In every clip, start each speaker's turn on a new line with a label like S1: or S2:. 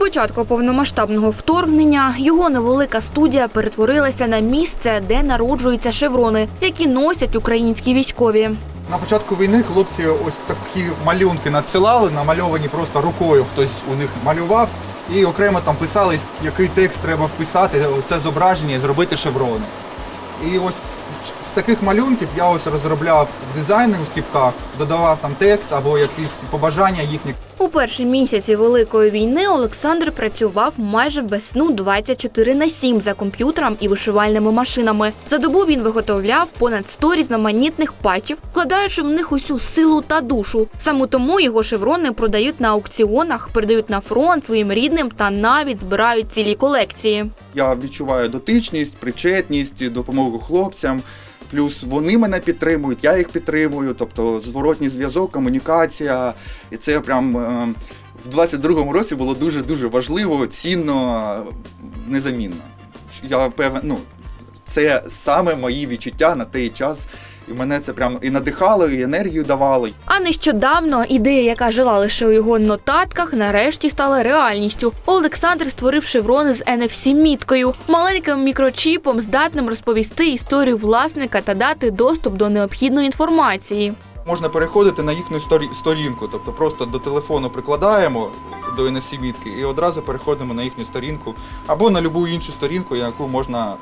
S1: початку повномасштабного вторгнення його невелика студія перетворилася на місце, де народжуються шеврони, які носять українські військові.
S2: На початку війни хлопці ось такі малюнки надсилали, намальовані просто рукою хтось у них малював. І окремо там писали, який текст треба вписати, це зображення і зробити шеврони. І ось з таких малюнків я ось розробляв дизайни у стіпках, додавав там текст або якісь побажання їхні.
S1: У перші місяці Великої війни Олександр працював майже без сну 24 на 7 за комп'ютером і вишивальними машинами. За добу він виготовляв понад 100 різноманітних патчів, вкладаючи в них усю силу та душу. Саме тому його шеврони продають на аукціонах, передають на фронт своїм рідним та навіть збирають цілі колекції.
S3: Я відчуваю дотичність, причетність, допомогу хлопцям. Плюс вони мене підтримують, я їх підтримую, тобто зворотній зв'язок, комунікація. І це прям е, в 22-му році було дуже дуже важливо, цінно, незамінно. Я певен, ну, це саме мої відчуття на той час. І мене це прям і надихало, і енергію давало.
S1: А нещодавно ідея, яка жила лише у його нотатках, нарешті стала реальністю. Олександр створив шеврони з NFC міткою, маленьким мікрочіпом, здатним розповісти історію власника та дати доступ до необхідної інформації.
S2: Можна переходити на їхню сторінку, тобто просто до телефону прикладаємо до NFC мітки і одразу переходимо на їхню сторінку або на будь-яку іншу сторінку, яку можна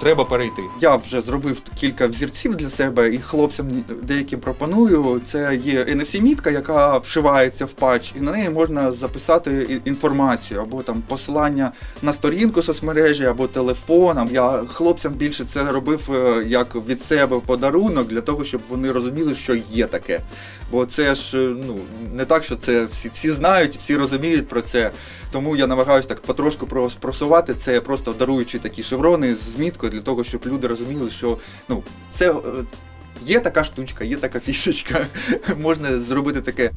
S2: треба перейти.
S3: Я вже зробив кілька взірців для себе і хлопцям деяким пропоную. Це є NFC-мітка, яка вшивається в патч, і на неї можна записати інформацію або там посилання на сторінку соцмережі, або телефон. А Я хлопцям більше це робив е, як від себе подарунок для того, щоб вони розуміли, що є таке. Бо це ж е, ну не так, що це всі, всі знають, всі розуміють про це. Тому я намагаюся так потрошку прос- просувати це, просто даруючи такі шеврони з міткою для того, щоб люди розуміли, що ну це. е, Є така штучка, є така фішечка, можна зробити таке.